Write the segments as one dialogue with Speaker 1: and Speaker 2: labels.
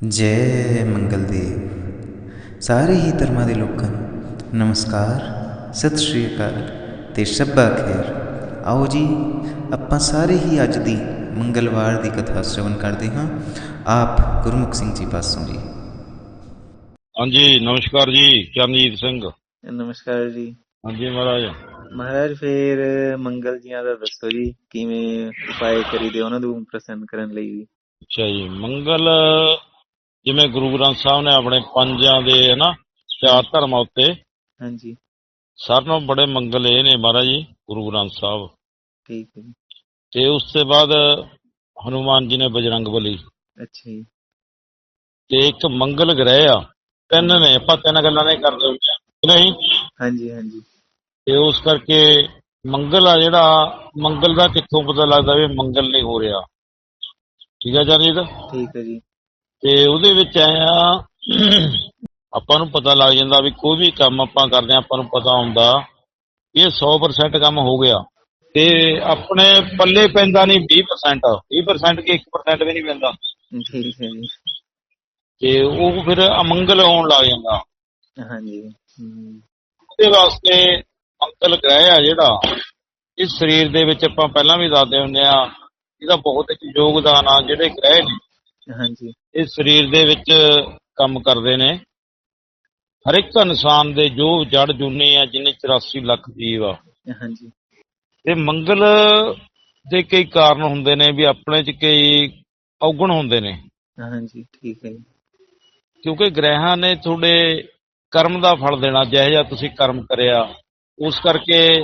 Speaker 1: ਜੈ ਮੰਗਲਦੇਵ। ਸਾਰੇ ਹੀ ਧਰਮਾਂ ਦੇ ਲੋਕਾਂ ਨੂੰ ਨਮਸਕਾਰ ਸਤਿ ਸ਼੍ਰੀ ਅਕਾਲ ਤੇ ਸ਼ੱਬਾ ਖੈਰ। ਆਓ ਜੀ ਆਪਾਂ ਸਾਰੇ ਹੀ ਅੱਜ ਦੀ ਮੰਗਲਵਾਰ ਦੀ ਕਥਾ ਸ਼ਰਵਣ ਕਰਦੇ ਹਾਂ। ਆਪ ਗੁਰਮੁਖ ਸਿੰਘ ਜੀ ਪਾਸੋਂ ਜੀ।
Speaker 2: ਹਾਂਜੀ ਨਮਸਕਾਰ ਜੀ ਚਰਨਜੀਤ ਸਿੰਘ।
Speaker 3: ਨਮਸਕਾਰ ਜੀ।
Speaker 2: ਹਾਂਜੀ ਮਹਾਰਾਜ।
Speaker 3: ਮਹਾਰਾਜ ਫੇਰ ਮੰਗਲ ਜੀਆਂ ਦਾ ਦੱਸੋ ਜੀ ਕਿਵੇਂ ਉਪਾਏ ਕਰੀਦੇ ਉਹਨਾਂ ਨੂੰ ਪ੍ਰਸੰਨ ਕਰਨ ਲਈ
Speaker 2: ਅੱਛਾ ਜੀ ਮੰਗਲ ਜਿਵੇਂ ਗੁਰੂ ਗ੍ਰੰਥ ਸਾਹਿਬ ਨੇ ਆਪਣੇ ਪੰਜਾਂ ਦੇ ਹਨਾ ਚਾਰ ਧਰਮਾਂ ਉੱਤੇ
Speaker 3: ਹਾਂਜੀ।
Speaker 2: ਸਾਰਿਆਂ ਬੜੇ ਮੰਗਲ ਇਹ ਨੇ ਮਹਾਰਾਜ ਜੀ ਗੁਰੂ ਗ੍ਰੰਥ ਸਾਹਿਬ।
Speaker 3: ਠੀਕ ਹੈ ਜੀ।
Speaker 2: ਤੇ ਉਸ ਤੋਂ ਬਾਅਦ ਹਨੂਮਾਨ ਜੀ ਨੇ ਬਜਰੰਗ ਬਲੀ।
Speaker 3: ਅੱਛਾ ਜੀ।
Speaker 2: ਤੇ ਇੱਕ ਮੰਗਲ ਗ੍ਰਹਿ ਆ ਤਿੰਨ ਨੇ ਆਪਾਂ ਤਿੰਨ ਗੱਲਾਂ ਨਹੀਂ ਕਰਦੇ ਹੁੰਦੇ। ਆ, ਕਿ ਨਹੀਂ?
Speaker 3: ਹਾਂਜੀ ਹਾਂਜੀ।
Speaker 2: ਤੇ ਉਸ ਕਰਕੇ ਮੰਗਲ ਆ ਜਿਹੜਾ ਮੰਗਲ ਦਾ ਕਿੱਥੋਂ ਪਤਾ ਲੱਗਦਾ ਵੀ ਮੰਗਲ ਨਹੀਂ ਹੋ ਰਿਹਾ। ਠੀਕ ਆ ਚਰਨਜੀਤ
Speaker 3: ਠੀਕ ਹੈ ਜੀ।
Speaker 2: ਤੇ ਉਹਦੇ ਵਿੱਚ ਆਇਆ ਆਪਾਂ ਨੂੰ ਪਤਾ ਲੱਗ ਜਾਂਦਾ ਵੀ ਕੋਈ ਵੀ ਕੰਮ ਆਪਾਂ ਕਰਦੇ ਹਾਂ ਆਪਾਂ ਨੂੰ ਪਤਾ ਹੁੰਦਾ ਇਹ 100% ਕੰਮ ਹੋ ਗਿਆ। ਤੇ ਆਪਣੇ ਪੱਲੇ ਪੈਂਦਾ ਨਹੀਂ 20% 20% ਕਿ 1% ਵੀ ਨਹੀਂ ਪੈਂਦਾ।
Speaker 3: ਠੀਕ ਹੈ ਜੀ।
Speaker 2: ਤੇ ਉਹ ਫਿਰ ਅਮੰਗਲ ਹੋਣ ਲੱਗ ਜਾਂਦਾ।
Speaker 3: ਹਾਂਜੀ।
Speaker 2: ਉਹਦੇ ਵਾਸਤੇ ਮੰਗਲ ਗ੍ਰਹਿ ਆ ਜਿਹੜਾ ਇਸ ਸਰੀਰ ਦੇ ਵਿੱਚ ਆਪਾਂ ਪਹਿਲਾਂ ਵੀ ਦੱਸਦੇ ਹੁੰਦੇ ਆ ਇਹਦਾ ਬਹੁਤ ਇੱਕ ਯੋਗਦਾਨ ਆ ਜਿਹੜੇ ਗ੍ਰਹਿ ਨੇ।
Speaker 3: ਹਾਂਜੀ।
Speaker 2: ਇਸ ਸਰੀਰ ਦੇ ਵਿੱਚ ਕੰਮ ਕਰਦੇ ਨੇ। ਹਰ ਇੱਕ ਇਨਸਾਨ ਦੇ ਜੋ ਜੜ ਜੁਨੀ ਆ ਜਿੰਨੇ 84 ਲੱਖ ਜੀਵ ਆ।
Speaker 3: ਹਾਂਜੀ।
Speaker 2: ਤੇ ਮੰਗਲ ਦੇ ਕਈ ਕਾਰਨ ਹੁੰਦੇ ਨੇ ਵੀ ਆਪਣੇ ਚ ਕਈ ਔਗਣ ਹੁੰਦੇ ਨੇ।
Speaker 3: ਹਾਂਜੀ ਠੀਕ ਹੈ ਜੀ।
Speaker 2: ਕਿਉਂਕਿ ਗ੍ਰਹਿਾਂ ਨੇ ਤੁਹਾਡੇ ਕਰਮ ਦਾ ਫਲ ਦੇਣਾ ਜਿਹੋ ਜਿਹਾ ਤੁਸੀਂ ਕਰਮ ਕਰਿਆ ਉਸ ਕਰਕੇ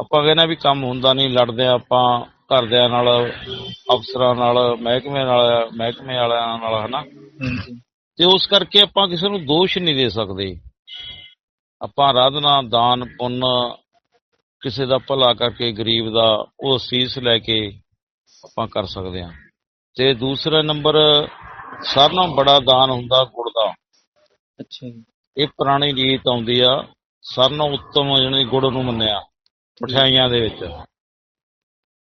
Speaker 2: ਆਪਾਂ ਕਹਿੰਦੇ ਵੀ ਕੰਮ ਹੁੰਦਾ ਨਹੀਂ ਲੜਦੇ ਆਪਾਂ। ਘਰਦਿਆਂ ਨਾਲ ਅਫਸਰਾਂ ਨਾਲ ਮਹਿਕਮੇ ਨਾਲ ਮਹਿਕਮੇ ਵਾਲਿਆਂ ਨਾਲ ਹਨਾ? ਤੇ ਉਸ ਕਰਕੇ ਆਪਾਂ ਕਿਸੇ ਨੂੰ ਦੋਸ਼ ਨਹੀਂ ਦੇ ਸਕਦੇ। ਆਪਾਂ ਆਰਾਧਨਾ ਦਾਨ ਪੁੰਨ ਕਿਸੇ ਦਾ ਭਲਾ ਕਰਕੇ ਗਰੀਬ ਦਾ ਉਹ ਅਸੀਸ ਲੈ ਕੇ ਆਪਾਂ ਕਰ ਸਕਦੇ ਹਾਂ। ਤੇ ਦੂਸਰਾ ਨੰਬਰ ਸਾਰਿਆਂ ਨਾਲੋਂ ਬੜਾ ਦਾਨ ਹੁੰਦਾ ਗੁੜ ਦਾ।
Speaker 3: ਅੱਛਾ
Speaker 2: ਇਹ ਪੁਰਾਣੀ ਰੀਤ ਆਉਂਦੀ ਆ। ਸਾਰਿਆਂ ਨਾਲੋਂ ਉੱਤਮ ਜਿਹੜੀ ਗੁੜ ਨੂੰ ਮੰਨਿਆ ਮਠਿਆਈਆਂ ਦੇ ਵਿੱਚ।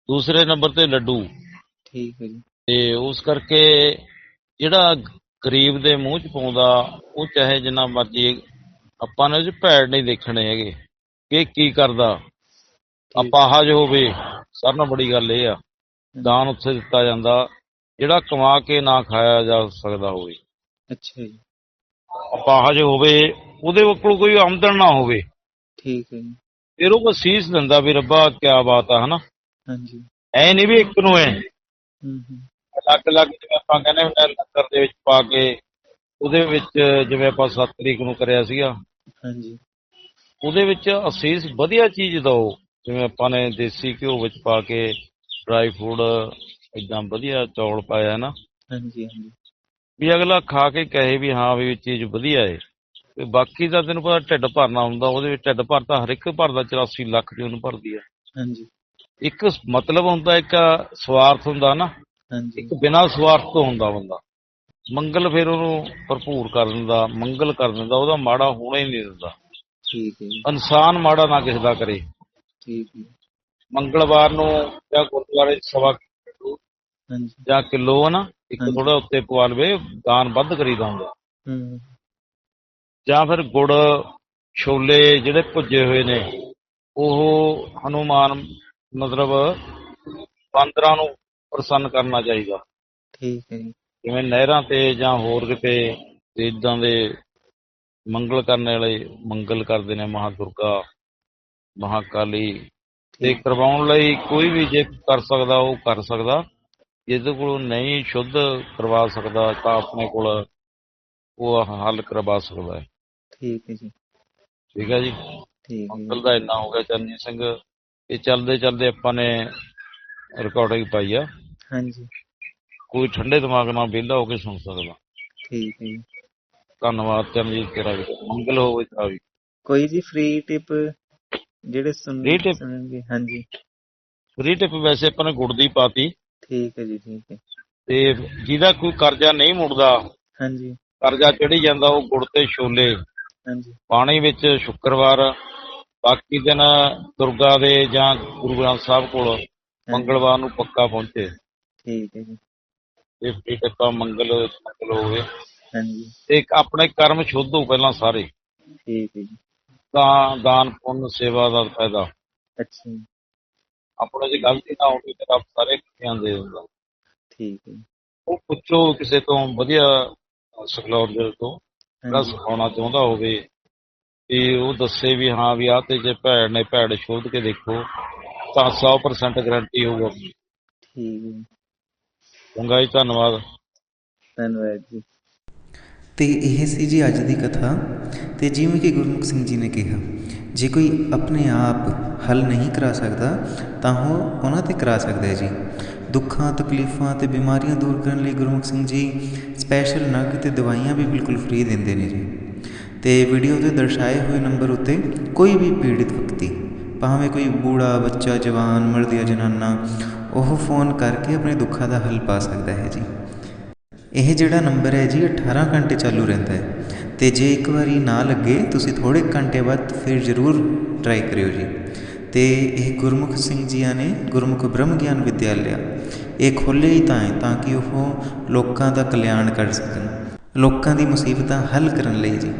Speaker 2: ਦੂਸਰੇ ਨੰਬਰ ਤੇ ਲੱਡੂ।
Speaker 3: ਠੀਕ ਹੈ ਜੀ।
Speaker 2: ਤੇ ਉਸ ਕਰਕੇ ਜਿਹੜਾ ਗਰੀਬ ਦੇ ਮੂੰਹ 'ਚ ਪਾਉਂਦਾ ਉਹ ਚਾਹੇ ਜਿੰਨਾ ਮਰਜ਼ੀ ਆਪਾਂ ਨੇ ਉਹ 'ਚ ਭੈੜ ਨਹੀਂ ਦੇਖਣੇ ਹੈਗੇ ਕਿ ਕੀ ਕਰਦਾ। ਅਪਾਹਜ ਹੋਵੇ ਸਾਰਿਆਂ ਨਾਲੋਂ ਬੜੀ ਗੱਲ ਇਹ ਆ ਦਾਨ ਉੱਥੇ ਦਿੱਤਾ ਜਾਂਦਾ ਜਿਹੜਾ ਕਮਾ ਕੇ ਨਾ ਖਾਇਆ ਜਾ ਸਕਦਾ ਹੋਵੇ।
Speaker 3: ਅੱਛਾ ਜੀ।
Speaker 2: ਅਪਾਹਜ ਹੋਵੇ ਉਹਦੇ ਕੋਲ ਕੋਈ ਆਮਦਨ ਨਾ ਹੋਵੇ।
Speaker 3: ਠੀਕ ਹੈ ਜੀ।
Speaker 2: ਫਿਰ ਉਹ ਸੀਸ ਦਿੰਦਾ ਵੀ ਰੱਬਾ ਕਿਆ ਬਾਤ ਆ ਹਨਾ?
Speaker 3: ਹਾਂਜੀ।
Speaker 2: ਐ ਨਹੀਂ ਵੀ ਇੱਕ ਨੂੰ ਐ। ਅਲੱਗ ਅਲੱਗ ਜਿਵੇਂ ਆਪਾਂ ਕਹਿੰਦੇ ਹੁੰਦੇ ਆ ਲੰਗਰ ਦੇ ਵਿੱਚ ਪਾ ਕੇ ਉਹਦੇ ਵਿੱਚ ਜਿਵੇਂ ਆਪਾਂ 7 ਤਰੀਕ ਨੂੰ ਕਰਿਆ ਸੀਗਾ।
Speaker 3: ਹਾਂਜੀ।
Speaker 2: ਉਹਦੇ ਵਿੱਚ ਅਸੀਸ ਵਧੀਆ ਚੀਜ਼ ਦਿਓ। ਜਿਵੇਂ ਆਪਾਂ ਨੇ ਦੇਸੀ ਘਿਓ ਵਿੱਚ ਪਾ ਕੇ ਡਰਾਈ ਫੂਡ ਇਦਾਂ ਵਧੀਆ ਚੌਲ ਪਾਇਆ ਨਾ?
Speaker 3: ਹਾਂਜੀ ਹਾਂਜੀ।
Speaker 2: ਵੀ ਅਗਲਾ ਖਾ ਕੇ ਕਹੇ ਵੀ ਹਾਂ ਵੀ ਚੀਜ਼ ਵਧੀਆ ਏ। ਤੇ ਬਾਕੀ ਦਾ ਤੈਨੂੰ ਪਤਾ ਢਿੱਡ ਭਰਨਾ ਹੁੰਦਾ ਉਹਦੇ ਵਿੱਚ ਢਿੱਡ ਭਰਦਾ ਹਰ ਇੱਕ ਭਰਦਾ 84 ਲੱਖ ਦੀ ਉਹਨੂੰ ਭਰਦੀ ਆ।
Speaker 3: ਹਾਂਜੀ।
Speaker 2: ਇੱਕ ਮਤਲਬ ਹੁੰਦਾ ਇੱਕ ਸਵਾਰਥ ਹੁੰਦਾ ਨਾ।
Speaker 3: ਹਾਂਜੀ।
Speaker 2: ਇੱਕ ਬਿਨਾਂ ਸਵਾਰਥ ਤੋਂ ਹੁੰਦਾ ਬੰਦਾ। ਮੰਗਲ ਫਿਰ ਉਹਨੂੰ ਭਰਪੂਰ ਕਰ ਦਿੰਦਾ ਮੰਗਲ ਕਰ ਦਿੰਦਾ ਉਹਦਾ ਮਾੜਾ ਹੋਣਾ ਹੀ ਨਹੀਂ ਦਿੰਦਾ।
Speaker 3: ਠੀਕ ਹੈ
Speaker 2: ਇਨਸਾਨ ਮਾੜਾ ਨਾ ਕਿਸੇ ਦਾ ਕਰੇ।
Speaker 3: ਠੀਕ ਹੈ।
Speaker 2: ਮੰਗਲਵਾਰ ਨੂੰ ਜਾਂ ਗੁਰਦੁਆਰੇ ਸਵਾ ਜਾਂ ਕਿਲੋ ਨਾ ਇੱਕ। ਥੋੜਾ ਉੱਤੇ ਪਵਾ ਲਵੇ ਦਾਨ ਵੱਧ ਕਰੀਦਾ ਹੁੰਦਾ। ਜਾਂ ਫਿਰ ਗੁੜ ਛੋਲੇ ਜਿਹੜੇ ਭੁੱਜੇ ਹੋਏ ਨੇ ਉਹ ਹਨੂਮਾਨ ਮਤਲਬ ਬਾਂਦਰਾਂ ਨੂੰ ਪ੍ਰਸੰਨ ਕਰਨਾ ਚਾਹੀਦਾ।
Speaker 3: ਠੀਕ ਹੈ ਜੀ।
Speaker 2: ਜਿਵੇਂ ਨਹਿਰਾਂ ਤੇ ਜਾਂ ਹੋਰ ਕਿਤੇ ਇਦਾਂ ਦੇ ਮੰਗਲ ਕਰਨ ਵਾਲੇ ਮੰਗਲ ਕਰਦੇ ਨੇ ਮਹਾ ਦੁਰਗਾ ਮਹਾਕਾਲੀ ਤੇ ਕਰਵਾਉਣ ਲਈ ਕੋਈ ਵੀ ਜੇ ਕਰ ਸਕਦਾ ਉਹ ਕਰ ਸਕਦਾ। ਜਿਹਦੇ ਕੋਲ ਨਹੀਂ ਸ਼ੁੱਧ ਕਰਵਾ ਸਕਦਾ ਤਾਂ ਆਪਣੇ ਕੋਲ ਉਹ ਹੱਲ ਕਰਵਾ ਸਕਦਾ ਹੈ।
Speaker 3: ਠੀਕ ਹੈ ਜੀ।
Speaker 2: ਠੀਕ ਹੈ ਜੀ।
Speaker 3: ਠੀਕ ਹੈ
Speaker 2: ਮੰਗਲ ਦਾ ਇੰਨਾ ਹੋ ਗਿਆ ਚਰਨਜੀਤ ਸਿੰਘ। ਇਹ ਚੱਲਦੇ ਚੱਲਦੇ ਆਪਾਂ ਨੇ ਰਿਕਾਰਡਿੰਗ ਪਾਈ ਆ।
Speaker 3: ਹਾਂਜੀ।
Speaker 2: ਕੋਈ ਠੰਡੇ ਦਿਮਾਗ ਨਾਲ ਵਿਹਲਾ ਹੋ ਕੇ ਸੁਣ ਸਕਦਾ।
Speaker 3: ਠੀਕ ਹੈ ਜੀ।
Speaker 2: ਧੰਨਵਾਦ ਚਰਨਜੀਤ ਤੇਰਾ ਵੀ। ਮੰਗਲ ਹੋਵੇ ਤੇਰਾ ਵੀ।
Speaker 3: ਕੋਈ ਜੀ ਫ੍ਰੀ ਟਿਪ ਜਿਹੜੇ? ਸੁਣਨਗੇ ਹਾਂਜੀ।
Speaker 2: ਫ੍ਰੀ ਟਿਪ ਵੈਸੇ ਆਪਾਂ ਨੇ ਗੁੜ ਦੀ ਪਾਤੀ।
Speaker 3: ਠੀਕ ਹੈ ਜੀ ਠੀਕ ਹੈ।
Speaker 2: ਤੇ ਜਿਹਦਾ ਕੋਈ ਕਰਜ਼ਾ ਨਹੀਂ ਮੁੜਦਾ
Speaker 3: ਹਾਂਜੀ।
Speaker 2: ਕਰਜ਼ਾ ਚੜੀ ਜਾਂਦਾ ਉਹ ਗੁੜ ਤੇ ਛੋਲੇ।
Speaker 3: ਹਾਂਜੀ।
Speaker 2: ਪਾਣੀ ਵਿੱਚ ਸ਼ੁੱਕਰਵਾਰ ਬਾਕੀ ਦਿਨ ਦੁਰਗਾ ਦੇ ਜਾਂ ਗੁਰੂ ਗ੍ਰੰਥ ਸਾਹਿਬ ਕੋਲ ਮੰਗਲਵਾਰ ਨੂੰ ਪੱਕਾ ਪਹੁੰਚੇ।
Speaker 3: ਠੀਕ ਹੈ ਜੀ।
Speaker 2: ਤੇ ਫਰੀ ਟੱਕਾ ਮੰਗਲ ਮੰਗਲ ਹੋਵੇ।
Speaker 3: ਹਾਂਜੀ।
Speaker 2: ਤੇ ਇੱਕ ਆਪਣੇ ਕਰਮ ਸ਼ੁੱਧ ਹੋ ਪਹਿਲਾਂ ਸਾਰੇ।
Speaker 3: ਠੀਕ ਹੈ ਜੀ।
Speaker 2: ਤਾਂ ਦਾਨ ਪੁੰਨ ਸੇਵਾ ਦਾ ਫਾਇਦਾ।
Speaker 3: ਅੱਛਾ
Speaker 2: ਆਪਣੇ ਜੇ ਗਲਤੀ ਨਾ ਹੋਵੇ ਤੇ ਰੱਬ ਸਾਰੇ ਕਿਆਂ ਦੇ ਦਿੰਦਾ।
Speaker 3: ਠੀਕ ਹੈ।
Speaker 2: ਉਹ ਪੁੱਛੋ ਕਿਸੇ ਤੋਂ ਵਧੀਆ ਸਕਲੌਰ ਤੋਂ। ਜਿਹੜਾ ਸਿਖਾਉਣਾ ਚਾਹੁੰਦਾ ਹੋਵੇ। ਤੇ ਉਹ ਦੱਸੇ ਵੀ ਹਾਂ ਵੀ ਆਹ ਤੇ ਜੇ ਭੈੜ ਨੇ ਭੈੜ ਸ਼ੋਧ ਕੇ ਦੇਖੋ ਤਾਂ 100% ਗਾਰੰਟੀ ਹੋਊਗਾ।
Speaker 3: ਠੀਕ ਹੈ।
Speaker 2: ਚੰਗਾ ਜੀ ਧੰਨਵਾਦ।
Speaker 3: ਧੰਨਵਾਦ ਜੀ।
Speaker 1: ਤੇ ਇਹ ਸੀ ਜੀ ਅੱਜ ਦੀ ਕਥਾ ਤੇ ਜਿਵੇਂ ਕਿ ਗੁਰਮੁਖ ਸਿੰਘ ਜੀ ਨੇ ਕਿਹਾ ਜੇ ਕੋਈ ਆਪਣੇ ਆਪ ਹੱਲ ਨਹੀਂ ਕਰਾ ਸਕਦਾ ਤਾਂ ਉਹ ਉਹਨਾਂ ਤੇ ਕਰਾ ਸਕਦਾ ਹੈ ਜੀ। ਦੁੱਖਾਂ ਤਕਲੀਫਾਂ ਤੇ ਬਿਮਾਰੀਆਂ ਦੂਰ ਕਰਨ ਲਈ ਗੁਰਮੁਖ ਸਿੰਘ ਜੀ ਸਪੈਸ਼ਲ ਨਗ ਤੇ ਦਵਾਈਆਂ ਵੀ ਬਿਲਕੁਲ ਫ੍ਰੀ ਦਿੰਦੇ ਨੇ ਜੀ। ਤੇ ਵੀਡੀਓ ਤੇ ਦਰਸਾਏ ਹੋਏ ਨੰਬਰ ਉੱਤੇ ਕੋਈ ਵੀ ਪੀੜਿਤ ਵਿਅਕਤੀ, ਭਾਵੇਂ ਕੋਈ ਬੂੜਾ, ਬੱਚਾ, ਜਵਾਨ ਮਰਦ ਜਾਂ ਜਨਾਨਾ, ਉਹ ਫੋਨ ਕਰਕੇ ਆਪਣੇ ਦੁੱਖਾਂ ਦਾ ਹੱਲ ਪਾ ਸਕਦਾ ਹੈ ਜੀ। ਇਹ ਜਿਹੜਾ ਨੰਬਰ ਹੈ ਜੀ 18 ਘੰਟੇ ਚਾਲੂ ਰਹਿੰਦਾ ਹੈ। ਤੇ ਜੇ ਇੱਕ ਵਾਰੀ ਨਾ ਲੱਗੇ, ਤੁਸੀਂ ਥੋੜੇ ਘੰਟੇ ਬਾਅਦ ਫਿਰ ਜ਼ਰੂਰ ਟਰਾਈ ਕਰਿਓ ਜੀ। ਤੇ ਇਹ ਗੁਰਮੁਖ ਸਿੰਘ ਜੀਆਂ ਨੇ ਗੁਰਮੁਖ ਬ੍ਰਹਮ ਗਿਆਨ ਵਿਦਿਆਲਿਆ, ਇਹ ਖੋਲ੍ਹੇ ਹੀ ਤਾਂ ਹੈ, ਤਾਂ ਕਿ ਉਹ ਲੋਕਾਂ ਦਾ ਕਲਿਆਣ ਕਰ ਸਕਣ, ਲੋਕਾਂ ਦੀ ਮੁਸੀਬਤਾਂ ਹੱਲ ਕਰਨ ਲਈ ਜੀ।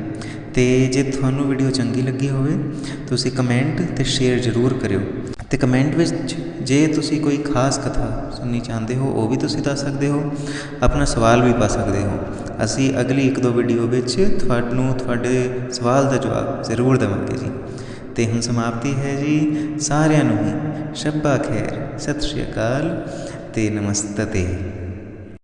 Speaker 1: ਤੇ ਜੇ ਤੁਹਾਨੂੰ ਵੀਡੀਓ ਚੰਗੀ ਲੱਗੀ ਹੋਵੇ, ਤੁਸੀਂ ਕਮੈਂਟ ਤੇ ਸ਼ੇਅਰ ਜ਼ਰੂਰ ਕਰਿਓ। ਤੇ ਕਮੈਂਟ ਵਿੱਚ ਜੇ ਤੁਸੀਂ ਕੋਈ ਖਾਸ ਕਥਾ ਸੁਣਨੀ ਚਾਹੁੰਦੇ ਹੋ, ਉਹ ਵੀ ਤੁਸੀਂ ਦੱਸ ਸਕਦੇ ਹੋ, ਆਪਣਾ ਸਵਾਲ ਵੀ ਪਾ ਸਕਦੇ ਹੋ। ਅਸੀਂ ਅਗਲੀ ਇੱਕ ਦੋ ਵੀਡੀਓ ਵਿੱਚ ਤੁਹਾਨੂੰ ਤੁਹਾਡੇ ਸਵਾਲ ਦਾ ਜਵਾਬ ਜ਼ਰੂਰ ਦੇਵਾਂਗੇ ਜੀ। ਤੇ ਹੁਣ ਸਮਾਪਤੀ ਹੈ ਜੀ। ਸਾਰਿਆਂ ਨੂੰ ਹੀ ਸ਼ੱਬਾ ਖੈਰ। ਸਤਿ ਸ਼੍ਰੀ ਅਕਾਲ ਤੇ ਨਮਸਤੇ।